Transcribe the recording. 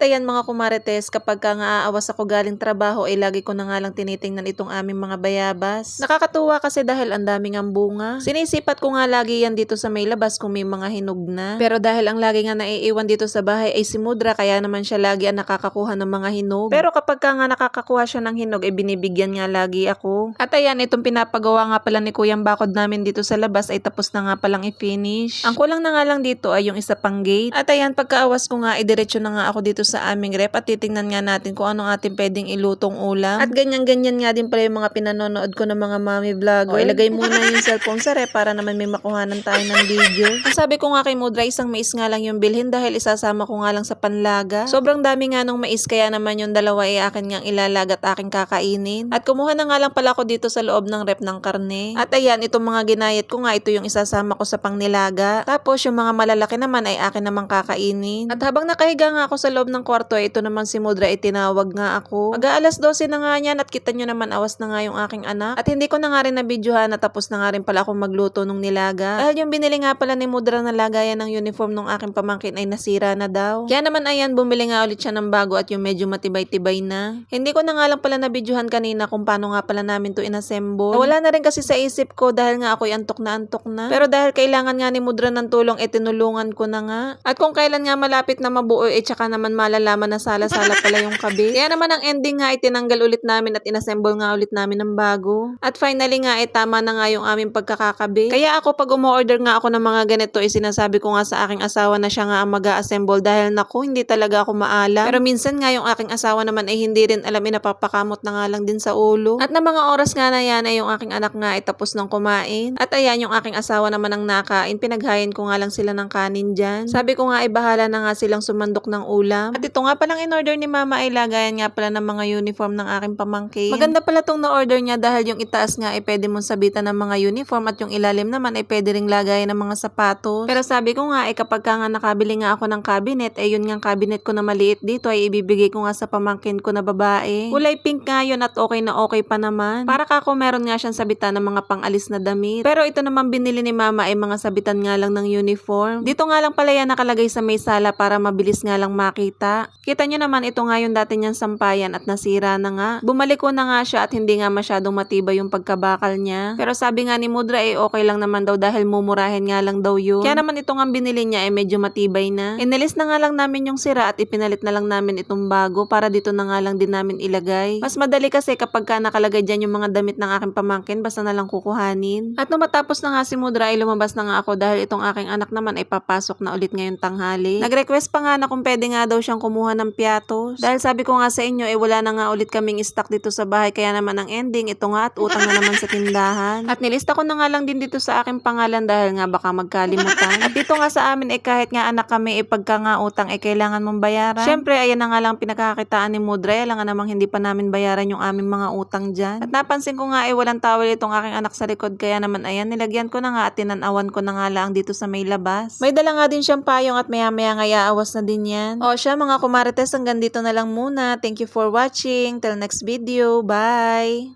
At ayan mga kumarites, kapag ka nga aawas ako galing trabaho, ay lagi ko na nga lang tinitingnan itong aming mga bayabas. Nakakatuwa kasi dahil ang daming ang bunga. Sinisipat ko nga lagi yan dito sa may labas kung may mga hinog na. Pero dahil ang lagi nga naiiwan dito sa bahay ay si Mudra, kaya naman siya lagi ang nakakakuha ng mga hinog. Pero kapag ka nga nakakakuha siya ng hinog, ay binibigyan nga lagi ako. At ayan, itong pinapagawa nga pala ni Kuyang Bakod namin dito sa labas ay tapos na nga palang i-finish. Ang kulang na nga lang dito ay yung isa pang gate. At ayan, pagkaawas ko nga, idiretso na nga ako dito sa aming rep at titingnan nga natin kung anong ating pwedeng ilutong ulam. At ganyan-ganyan nga din pala yung mga pinanonood ko ng mga mami vlogger. O ilagay muna yung cellphone sa rep para naman may makuhanan tayo ng video. Ang sabi ko nga kay Mudra, isang mais nga lang yung bilhin dahil isasama ko nga lang sa panlaga. Sobrang dami nga nung mais kaya naman yung dalawa ay akin nga ilalag at aking kakainin. At kumuha na nga lang pala ako dito sa loob ng rep ng karne. At ayan, itong mga ginayat ko nga, ito yung isasama ko sa pangnilaga. Tapos yung mga malalaki naman ay akin namang kakainin. At habang nakahiga nga ako sa loob ng kwarto, ay ito naman si Mudra ay tinawag nga ako. Mag-aalas 12 na nga yan at kita nyo naman awas na nga yung aking anak. At hindi ko na nga rin nabidyohan na tapos na nga rin pala ako magluto nung nilaga. Dahil yung binili nga pala ni Mudra na lagayan ng uniform nung aking pamangkin ay nasira na daw. Kaya naman ayan, bumili nga ulit siya ng bago at yung medyo matibay-tibay na. Hindi ko na nga lang pala nabidyohan kanina kung paano nga pala namin to inassemble. Wala na rin kasi sa isip ko dahil nga ako'y antok na antok na. Pero dahil kailangan nga ni Mudra ng tulong, eh tinulungan ko na nga. At kung kailan nga malapit na mabuo, eh tsaka naman malalaman na sala-sala pala yung kabit. Kaya naman ang ending nga, itinanggal ulit namin at inassemble nga ulit namin ng bago. At finally nga, eh tama na nga yung aming pagkakakabit. Kaya ako pag umu-order nga ako ng mga ganito, eh sinasabi ko nga sa aking asawa na siya nga ang mag-assemble dahil naku, hindi talaga ako maalam. Pero minsan nga yung aking asawa naman ay hindi rin alam, inapapakamot na nga lang din sa ulo. At na mga oras nga na yan ay yung aking anak nga ay tapos ng kumain. At ayan, yung aking asawa naman ang nakain, pinaghain ko nga lang sila ng kanin dyan. Sabi ko nga ay bahala na nga silang sumandok ng ulam. At ito nga palang in-order ni mama ay lagayan nga pala ng mga uniform ng aking pamangkin. Maganda pala tong na-order niya dahil yung itaas nga ay pwede mong sabitan ng mga uniform at yung ilalim naman ay pwede ring lagayan ng mga sapatos. Pero sabi ko nga ay kapag ka nga nakabili nga ako ng cabinet ay yun nga cabinet ko na maliit dito ay ibibigay ko nga sa pamangkin ko na babae. Kulay pink nga yun at okay na okay pa naman. Para ka ako meron nga siyang sabitan ng mga pangalis na damit. Pero ito naman binili ni mama ay mga sabitan nga lang ng uniform. Dito nga lang pala yan nakalagay sa may sala para mabilis nga lang makita. Kita nyo naman ito nga yung dati niyang sampayan at nasira na nga. Bumalik ko na nga siya at hindi nga masyadong matibay yung pagkabakal niya. Pero sabi nga ni Mudra eh okay lang naman daw dahil mumurahin nga lang daw yun. Kaya naman ito nga binili niya eh medyo matibay na. Inalis na nga lang namin yung sira at ipinalit na lang namin itong bago para dito na nga lang din namin ilagay. Mas madali kasi kapag ka nakalagay dyan yung mga damit ng aking pamangkin basta na lang kukuhanin. At nung matapos na nga si Mudra ay lumabas na nga ako dahil itong aking anak naman ay papasok na ulit ngayong tanghali. Nag-request pa nga na kung pwede nga daw siyang kumuha ng piatos. Dahil sabi ko nga sa inyo eh wala na nga ulit kaming stock dito sa bahay kaya naman ang ending ito nga at utang na naman sa tindahan. At nilista ko na nga lang din dito sa aking pangalan dahil nga baka magkalimutan. At dito nga sa amin eh kahit nga anak kami eh pagka nga utang eh kailangan mong bayaran. Syempre ayan na nga lang pinagkakakitaan ni Mudra eh lang nga namang hindi pa namin bayaran yung aming mga utang dyan. At napansin ko nga eh walang towel itong aking anak sa likod kaya naman ayan nilagyan ko na nga at tinanawan ko na nga lang dito sa may labas. May dala nga din siyang payong at maya maya nga iaawas na din yan. O siya mga kumarites hanggang dito na lang muna. Thank you for watching. Till next video. Bye!